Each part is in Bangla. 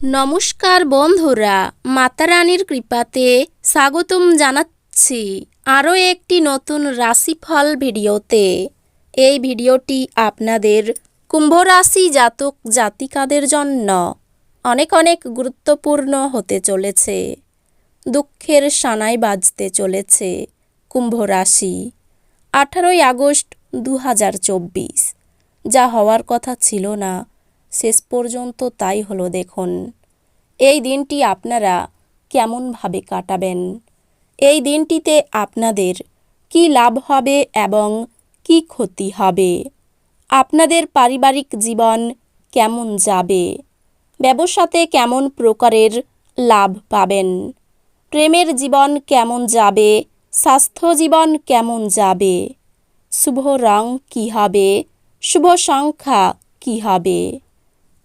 নমস্কার বন্ধুরা, মাতারানীর কৃপাতে স্বাগতম জানাচ্ছি আরও একটি নতুন রাশিফল ভিডিওতে। এই ভিডিওটি আপনাদের কুম্ভ রাশি জাতক জাতিকাদের জন্য অনেক অনেক গুরুত্বপূর্ণ হতে চলেছে। দুঃখের সানাই বাজতে চলেছে কুম্ভ রাশি আঠারোই আগস্ট দু হাজার চব্বিশ। যা হওয়ার কথা ছিল না শেষ পর্যন্ত তাই হলো দেখুন। এই দিনটি আপনারা কেমনভাবে কাটাবেন? এই দিনটিতে আপনাদের কি লাভ হবে এবং কি ক্ষতি হবে? আপনাদের পারিবারিক জীবন কেমন যাবে? ব্যবসাতে কেমন প্রকারের লাভ পাবেন? প্রেমের জীবন কেমন যাবে? স্বাস্থ্য জীবন কেমন যাবে? শুভ রং কী হবে? শুভ সংখ্যা কী হবে?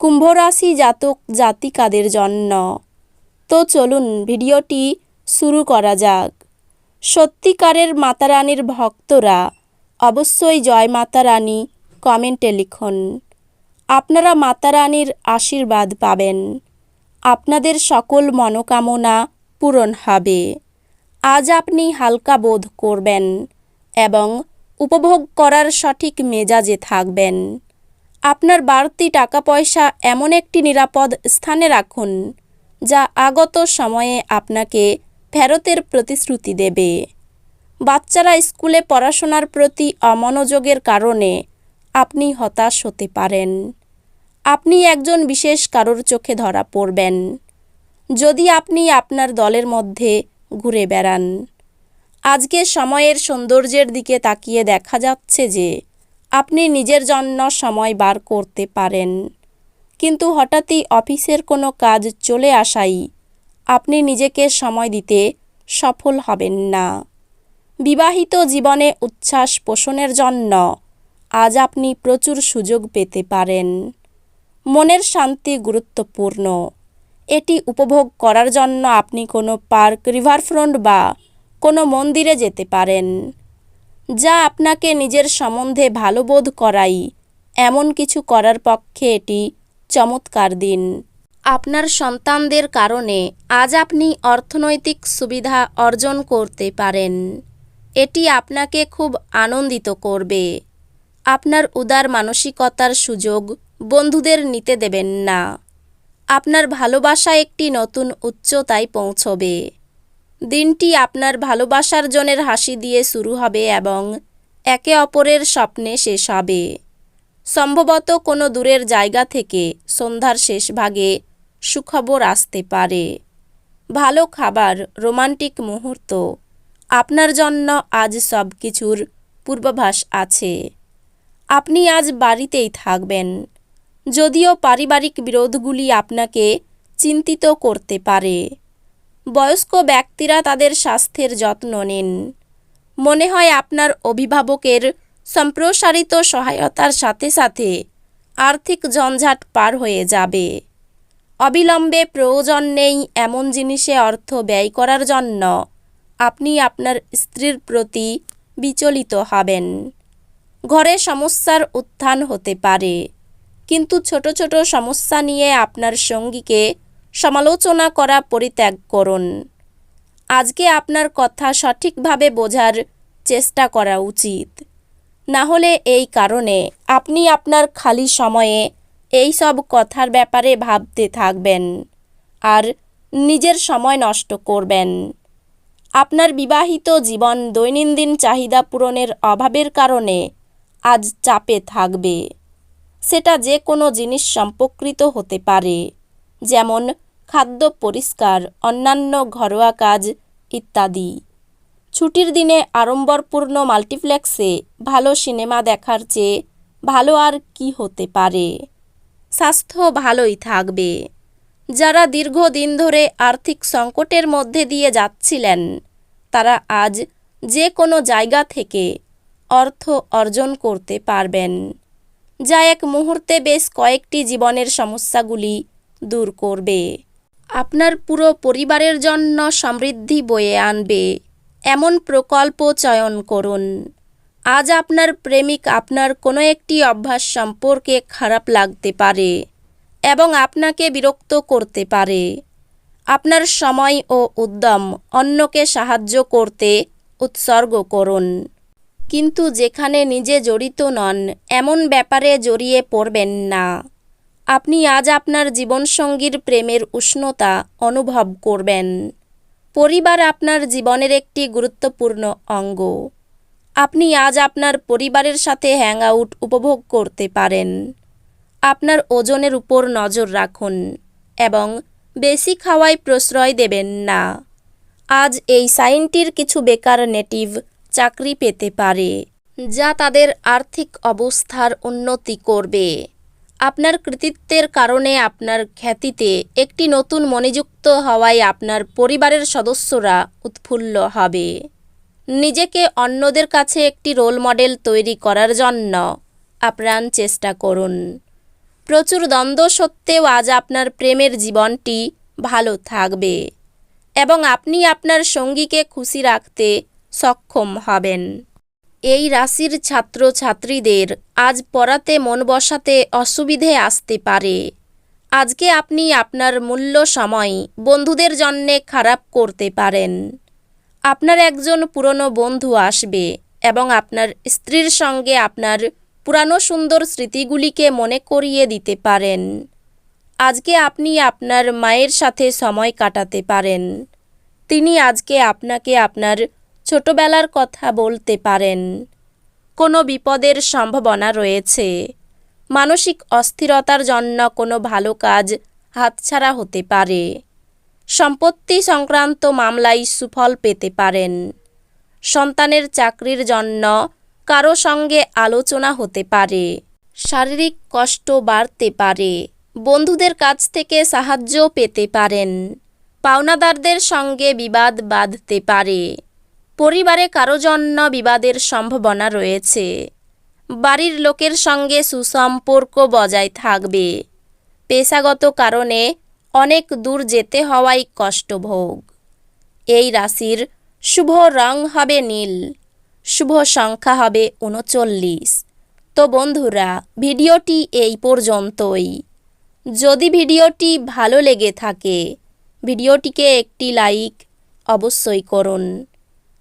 কুম্ভ রাশি জাতক জাতিকাদের জন্য। তো চলুন ভিডিওটি শুরু করা যাক। সত্যিকারের মাতারানীর ভক্তরা অবশ্যই জয় মাতারানী কমেন্টে লিখুন। আপনারা মাতারানীর আশীর্বাদ পাবেন। আপনাদের সকল মনোকামনা পূরণ হবে। আজ আপনি হালকা বোধ করবেন এবং উপভোগ করার সঠিক মেজাজে থাকবেন। আপনার বাড়তি টাকা পয়সা এমন একটি নিরাপদ স্থানে রাখুন, যা আগত সময়ে আপনাকে ফেরতের প্রতিশ্রুতি দেবে। বাচ্চারা স্কুলে পড়াশোনার প্রতি অমনোযোগের কারণে আপনি হতাশ হতে পারেন। আপনি একজন বিশেষ কারোর চোখে ধরা পড়বেন। যদি আপনি আপনার দলের মধ্যে ঘুরে বেড়ান, আজকে সময়ের সৌন্দর্যের দিকে তাকিয়ে দেখা যাচ্ছে যে আপনি নিজের জন্য সময় বার করতে পারেন। কিন্তু হঠাৎই অফিসের কোনো কাজ চলে আসাই আপনি নিজেকে সময় দিতে সফল হবেন না। বিবাহিত জীবনে উচ্ছ্বাস পোষণের জন্য আজ আপনি প্রচুর সুযোগ পেতে পারেন। মনের শান্তি গুরুত্বপূর্ণ। এটি উপভোগ করার জন্য আপনি কোনো পার্ক, রিভারফ্রন্ট বা কোনো মন্দিরে যেতে পারেন। যা আপনাকে নিজের সম্বন্ধে ভালো বোধ করাই। এমন কিছু করার পক্ষে এটি চমৎকার দিন। আপনার সন্তানদের কারণে আজ আপনি অর্থনৈতিক সুবিধা অর্জন করতে পারেন। এটি আপনাকে খুব আনন্দিত করবে। আপনার উদার মানসিকতার সুযোগ বন্ধুদের নিতে দেবেন না। আপনার ভালোবাসা একটি নতুন উচ্চতায় পৌঁছবে। দিনটি আপনার ভালোবাসার জনের হাসি দিয়ে শুরু হবে এবং একে অপরের স্বপ্নে শেষ হবে। সম্ভবত কোনো দূরের জায়গা থেকে সন্ধ্যার শেষ ভাগে সুখবর আসতে পারে। ভালো খাবার, রোমান্টিক মুহূর্ত, আপনার জন্য আজ সব কিছুর পূর্বাভাস আছে। আপনি আজ বাড়িতেই থাকবেন, যদিও পারিবারিক বিরোধগুলি আপনাকে চিন্তিত করতে পারে। বয়স্ক ব্যক্তিরা তাদের স্বাস্থ্যের যত্ন নিন। মনে হয় আপনার অভিভাবকের সম্প্রসারিত সহায়তার সাথে সাথে আর্থিক ঝঞ্ঝাট পার হয়ে যাবে। অবিলম্বে প্রয়োজন নেই এমন জিনিসে অর্থ ব্যয় করার জন্য। আপনি আপনার স্ত্রীর প্রতি বিচলিত হবেন। ঘরে সমস্যার উত্থান হতে পারে, কিন্তু ছোট ছোট সমস্যা নিয়ে আপনার সঙ্গীকে সমালোচনা করা পরিত্যাগ করুন। আজকে আপনার কথা সঠিকভাবে বোঝার চেষ্টা করা উচিত। না হলে এই কারণে আপনি আপনার খালি সময়ে এই সব কথার ব্যাপারে ভাবতে থাকবেন আর নিজের সময় নষ্ট করবেন। আপনার বিবাহিত জীবন দৈনন্দিন চাহিদা পূরণের অভাবের কারণে আজ চাপে থাকবে। সেটা যে কোনো জিনিস সম্পর্কিত হতে পারে, যেমন খাদ্য পরিষ্কার, অন্যান্য ঘরোয়া কাজ ইত্যাদি। ছুটির দিনে আড়ম্বরপূর্ণ মাল্টিপ্লেক্সে ভালো সিনেমা দেখার চেয়ে ভালো আর কি হতে পারে? স্বাস্থ্য ভালোই থাকবে। যারা দীর্ঘদিন ধরে আর্থিক সংকটের মধ্যে দিয়ে যাচ্ছিলেন, তারা আজ যে কোনো জায়গা থেকে অর্থ অর্জন করতে পারবেন, যা এক মুহূর্তে বেশ কয়েকটি জীবনের সমস্যাগুলি দূর করবে। আপনার পুরো পরিবারের জন্য সমৃদ্ধি বয়ে আনবে। এমন প্রকল্প চয়ন করুন। আজ আপনার প্রেমিক আপনার কোনো একটি অভ্যাস সম্পর্কে খারাপ লাগতে পারে এবং আপনাকে বিরক্ত করতে পারে। আপনার সময় ও উদ্যম অন্যকে সাহায্য করতে উৎসর্গ করুন। কিন্তু যেখানে নিজে জড়িত নন, এমন ব্যাপারে জড়িয়ে পড়বেন না। আপনি আজ আপনার জীবনসঙ্গীর প্রেমের উষ্ণতা অনুভব করবেন। পরিবার আপনার জীবনের একটি গুরুত্বপূর্ণ অঙ্গ। আপনি আজ আপনার পরিবারের সাথে হ্যাং আউট উপভোগ করতে পারেন। আপনার ওজনের উপর নজর রাখুন এবং বেশি খাওয়ায় প্রশ্রয় দেবেন না। আজ এই সাইনটির কিছু বেকার নেটিভ চাকরি পেতে পারে, যা তাদের আর্থিক অবস্থার উন্নতি করবে। আপনার কৃতিত্বের কারণে আপনার খ্যাতিতে একটি নতুন মনিযুক্ত হওয়ায় আপনার পরিবারের সদস্যরা উৎফুল্ল হবে। নিজেকে অন্যদের কাছে একটি রোল মডেল তৈরি করার জন্য আপ্রাণ চেষ্টা করুন। প্রচুর দ্বন্দ্ব সত্ত্বেও আজ আপনার প্রেমের জীবনটি ভালো থাকবে এবং আপনি আপনার সঙ্গীকে খুশি রাখতে সক্ষম হবেন। এই রাশির ছাত্রছাত্রীদের আজ পড়াতে মন বসাতে অসুবিধে আসতে পারে। আজকে আপনি আপনার মূল্য সময় বন্ধুদের জন্যে খারাপ করতে পারেন। আপনার একজন পুরনো বন্ধু আসবে এবং আপনার স্ত্রীর সঙ্গে আপনার পুরানো সুন্দর স্মৃতিগুলিকে মনে করিয়ে দিতে পারেন। আজকে আপনি আপনার মায়ের সাথে সময় কাটাতে পারেন। তিনি আজকে আপনাকে আপনার ছোটবেলার কথা বলতে পারেন। কোনো বিপদের সম্ভাবনা রয়েছে। মানসিক অস্থিরতার জন্য কোনো ভালো কাজ হাতছাড়া হতে পারে। সম্পত্তি সংক্রান্ত মামলায় সুফল পেতে পারেন। সন্তানের চাকরির জন্য কারও সঙ্গে আলোচনা হতে পারে। শারীরিক কষ্ট বাড়তে পারে। বন্ধুদের কাছ থেকে সাহায্য পেতে পারেন। পাওনাদারদের সঙ্গে বিবাদ বাঁধতে পারে। পরিবারে কারও জন্য বিবাদের সম্ভাবনা রয়েছে। বাড়ির লোকের সঙ্গে সুসম্পর্ক বজায় থাকবে। পেশাগত কারণে অনেক দূর যেতে হওয়াই কষ্টভোগ। এই রাশির শুভ রং হবে নীল, শুভ সংখ্যা হবে উনচল্লিশ। তো বন্ধুরা, ভিডিওটি এই পর্যন্তই। যদি ভিডিওটি ভালো লেগে থাকে, ভিডিওটিকে একটি লাইক অবশ্যই করুন।